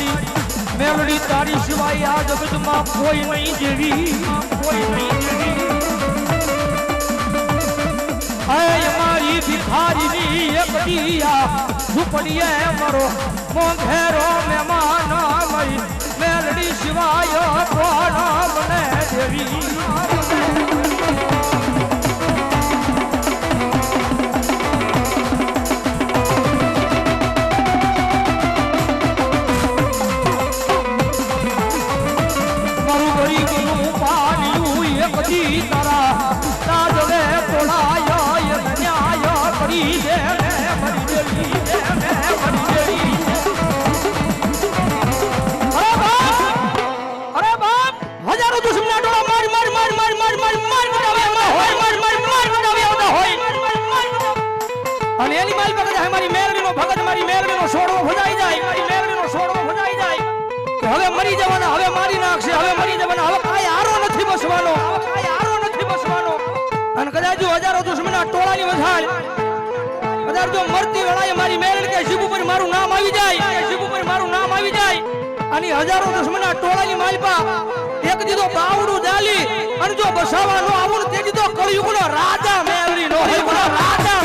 મારા રાખ ભિખારી નું મારી મેલડી તારી સિવાય આ જગતમાં કોઈ નહીં જેવી કોઈ નહીં જેવી હે મારી ભિખારીની એક દિયા ઝૂંપડીએ મરો મોંઘેરો મહેમાન મારી મેલડી સિવાય કોણ મને દેવી દુશ્મના ટોળાની વધાલ કદાચ જો મરતી વેળાએ મારી મેરડ કે શિવ ઉપર મારું નામ આવી જાય, કે શિવ ઉપર મારું નામ આવી જાય અને હજારો દુશ્મના ટોળાની માલપા, એક દીધો બાવડું ડાલી અને જો બસાવા નો આવું તે દીધો કળિયુગનો રાજા મેરડી નો રાજા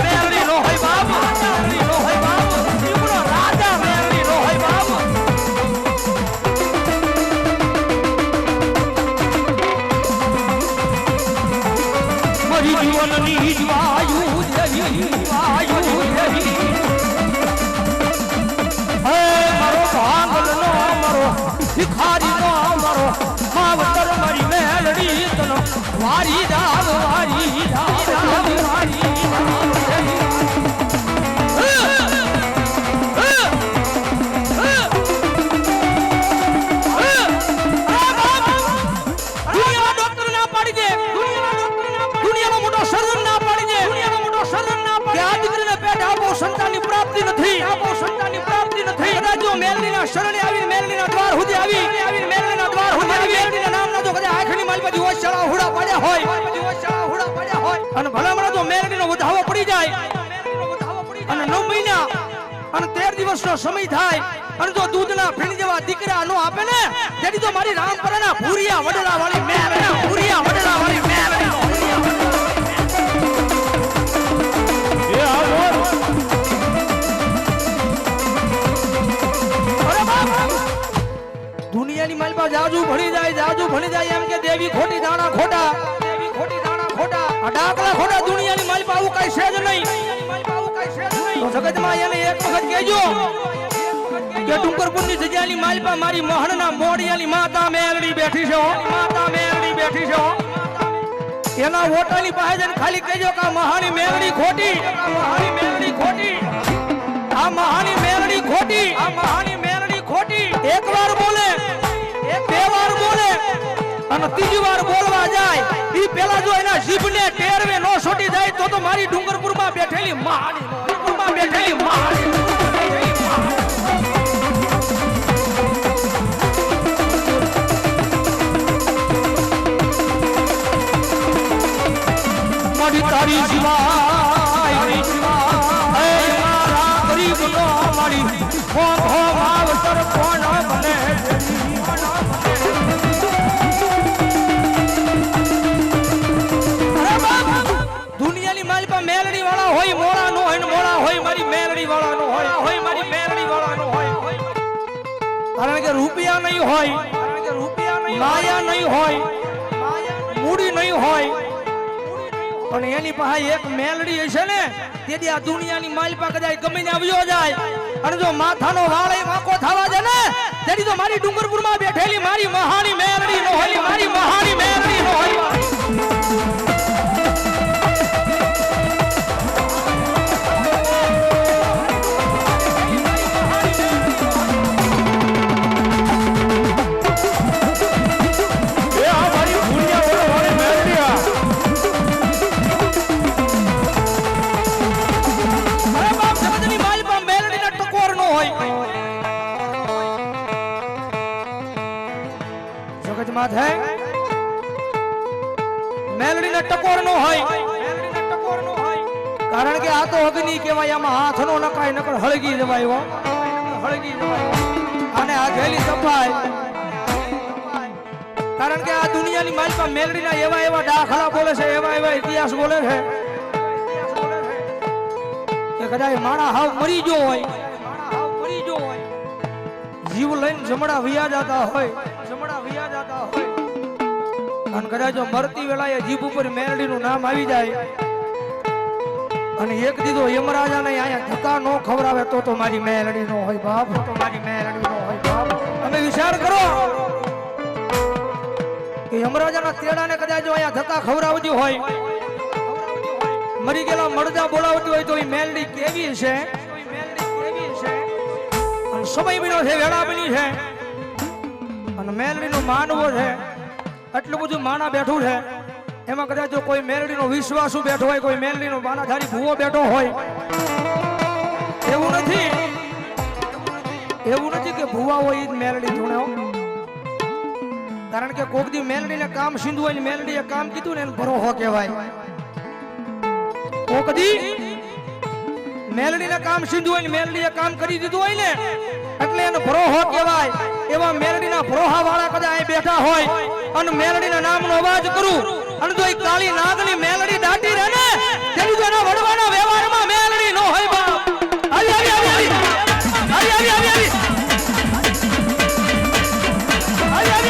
પ્રાપ્તિ નથી. સંતાનની પ્રાપ્તિ નથી. કદાચ જો મેલડીના શરણે આવી મેલનીના દ્વાર સુધી આવી મેલડીના દ્વાર સુધી આવી. મેલનીના નામના જો કદાચ આંખની માલ પછી હોશિયાળા હુડા પડ્યા હોય. હોશિયાળા હુડા પડ્યા હોય. અને ભલામણા જો મેલનીનો વધાવો પડી જાય અને નવ મહિના અને તેર દિવસનો સમય થાય અને જો દૂધના ફીણ જેવા દીકરા નો આપે ને તેથી તો મારી રામપરાના ભૂરિયા વડલા વાળી મેલડી ભૂરિયા વડલા વાળી દુનિયાની માલપા જાજુ ભણી જાય જાજુ ભણી જાય એમ કે દેવી ખોટી દાણા ખોટા. દેવી ખોટી દાણા ખોટા. આ ડાકલા ખોટા દુનિયાની માલપા આવું કઈ છે જ નહીં. તો જગતમાં એને એક વખત કહેજો કે ડુંગરપુરની જગ્યાની માલપા મારી મોહણના મોડિયાની માતા મેલડી બેઠી છે માતા મેલડી બેઠી છે એના ઓટાની પાસે ખાલી કહેજો કે આ મહાની મેલડી ખોટી. મહાની મેલડી ખોટી. આ મહાની મેલડી ખોટી. આ મહાની ત્રીજી વાર બોલવા જાય. એ પેલા જો એના જીભને ટેરવે નો છોટી જાય તો તો મારી ડુંગરપુરમાં બેઠેલી મહાની, ડુંગરપુરમાં બેઠેલી મહાની. નહીં હોય, માયા નહીં હોય, મૂડી નહીં હોય. પણ એની પાસે એક મેલડી હશે ને, તેથી આ દુનિયાની માલપા કદાચ ગમીને આવ્યો જાય. અને જો માથાનો વાળ એ વાંકો થવા દે ને, તેથી તો મારી ડુંગરપુરમાં બેઠેલી મારી મહાની મેલડી નો હોય મારી મહાની મેલડી નો થાય મેલડીના ટકોર નો હોય. કારણ કે આ તો અગ્નિ કહેવાય, આમાં હાથ નો નકાય, નકર હળગી જવાય એવો હળગી જવાય. અને આ ઘેલી સફાઈ. કારણ કે આ દુનિયાની માલિકા મેલડીના એવા એવા દાખલા બોલે છે, એવા એવા ઇતિહાસ બોલે છે, કે કદાચ માણા હાવ મરી ગયો હોય. જીવ લઈને જમણા વિયા જતા હોય. જતા હોય. અને કદાચ મરતી વેળાએ જીભ ઉપર મેલડીનું નામ આવી જાય. અને એક દીધો યમરાજાને અહીંયા ધક્કા નો ખવડાવે તો તો મારી મેલડી નો હોય બાપ, તો મારી મેલડી નો હોય બાપ. તમે વિચાર કરો કે યમરાજાના તેડાને કદાચ જો અહીંયા ધક્કા ખવડાવતી હોય. મરી ગયેલા મરજા બોલાવતી હોય તો એ મેલડી કેવી છે? સમય બન્યો છે વેળા બની છે. મેલડીનો માનવો છે. એટલું બધું માણા બેઠું છે. એમાં કદાચ જો કોઈ મેલડીનો વિશ્વાસુ બેઠો હોય, કોઈ મેલડીનો માનાધારી ભૂવો બેઠો હોય. એવું નથી. એવું નથી કે ભૂવા હોય એ જ મેલડી જોડે કારણ કે કોક દી મેલડીને કામ સીધું હોય મેલડીએ કામ કીધું ને એને ભરોહો કહેવાય. કોક દી મેલડીને કામ સીધું હોય મેલડીએ કામ કરી દીધું હોય ને, એટલે એને ભરોહો કહેવાય. એવા મેરડીના ફરોહા વાળા કદા અહીં બેઠા હોય, અને મેલડીના નામનો અવાજ કરું, અને જો એ કાળી નાગની મેલડી દાટી રહે ને, તેની જો વડવાના વ્યવહારમાં મેલડી ન હોય બાપ. આવી આવી આવી આવી. આવી આવી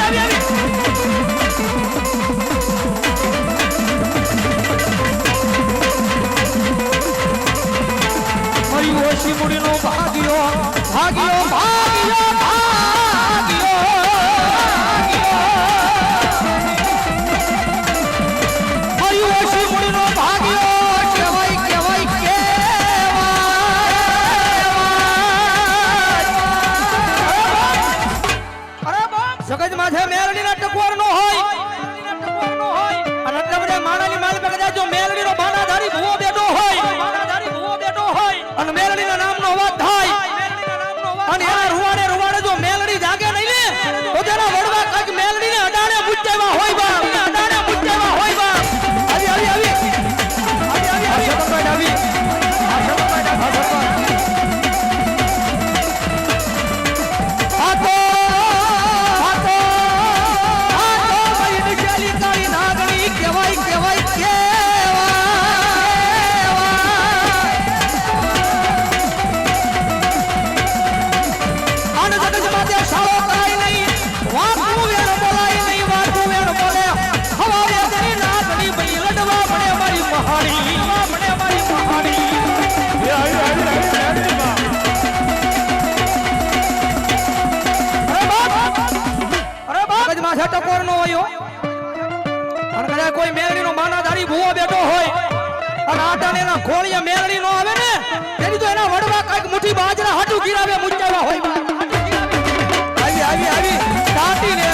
આવી ભાગ્યો ભાગ્યો. માથે ટકોર નો હોય કોઈ મેલડીનો માનાધારી ભૂવો બેઠો હોય, અને આટાને એના ખોળિયા નો આવે ને તેની તો એના વડવા કાંઈક મુઠ્ઠી બાજરા હાટુ ગીરાવે મુચ્ચાવા હોય. આવી આવી આવી. દાટી ને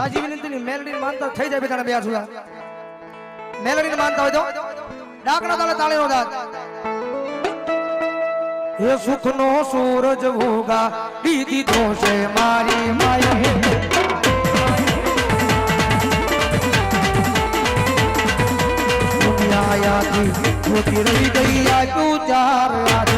જાજી વિનંતીની મેલડી માનતા થઈ જાય બધાના બે સુધા મેલડીને માનતા હોય તો ડાકનો તાલે તાળીનો દાદ હે સુખનો સૂરજ ભોગા દીદી તો છે મારી માય. દુનિયાયાથી ખોટી રહી ગઈ આ તું ચાર આજે